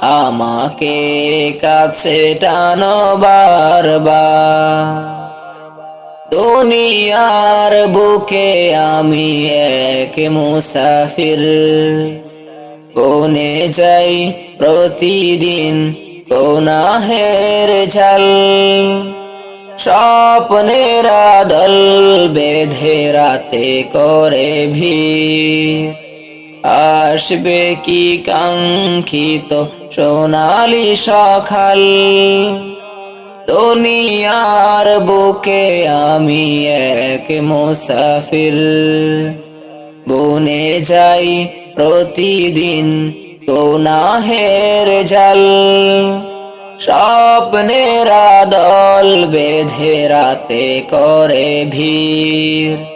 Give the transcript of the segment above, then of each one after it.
আমাকে কাছে টানো বারবার। দুনিয়ার বুকে আমি এক মুসাফির। কোনে যাই প্রতিদিন কোনাহের ঝাল। স্বপ্নের আদল বেঁধে রাতে করে ভিড়। আসবে কি কাঙ্ক্ষিত? সোনালি সখাল, দুনিয়ার বুকে আমি এক মুসাফির। বনে যাই প্রতিদিন কোনাহের জাল। স্বপ্নের দল বেঁধে রাতে করে ভিড়।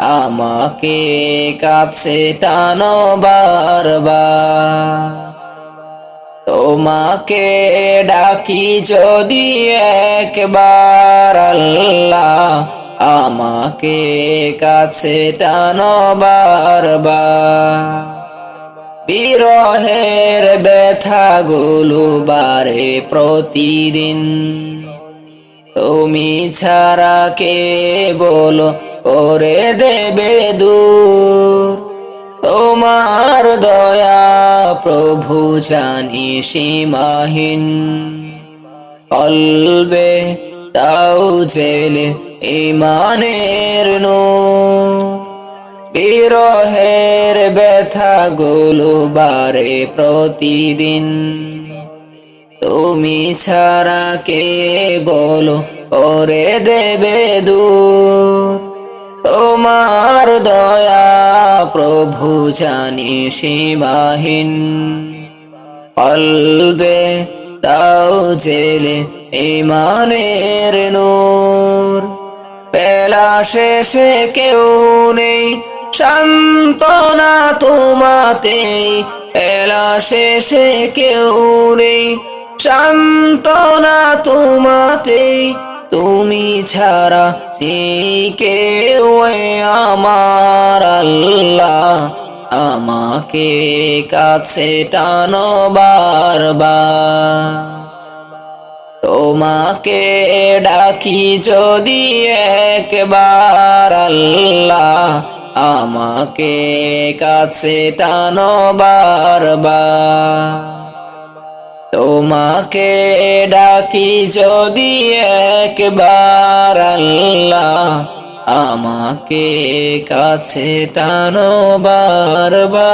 আমাকে কাছে টানো বারবার। তোমাকে ডাকি যদি একবার আল্লাহ আমাকে কাছে টানো বারবার। বিরহের ব্যথাগুলো বারে প্রতিদিন। তুমি ছাড়া কে বলো করে দেবে দূর, তোমার দয়া প্রভু জানি সীমাহীন। কলবে তাও জেলে ইমানের নূর, বিরহের ব্যথা গুলো বারে প্রতিদিন। তুমি ছাড়া কে বলো করে দেবে দূর তোমার দয়া প্রভু জানি সীমাহীন। কলবে তাও জেলে ইমানের নূর। বেলা শেষে কেউ নেই সান্তনা তোমাতে বেলা শেষে কেউ নেই সান্তনা তোমাতে তুমি ছাড়া কেউ আমার আল্লাহ। আমাকে কাছে টানো বারবার। তোমাকে ডাকি যদি একবার আল্লাহ। আমাকে কাছে টানো বারবার। তোমাকে ডাকি যদি একবার আল্লাহ আমাকে কাছে টানো বারবার।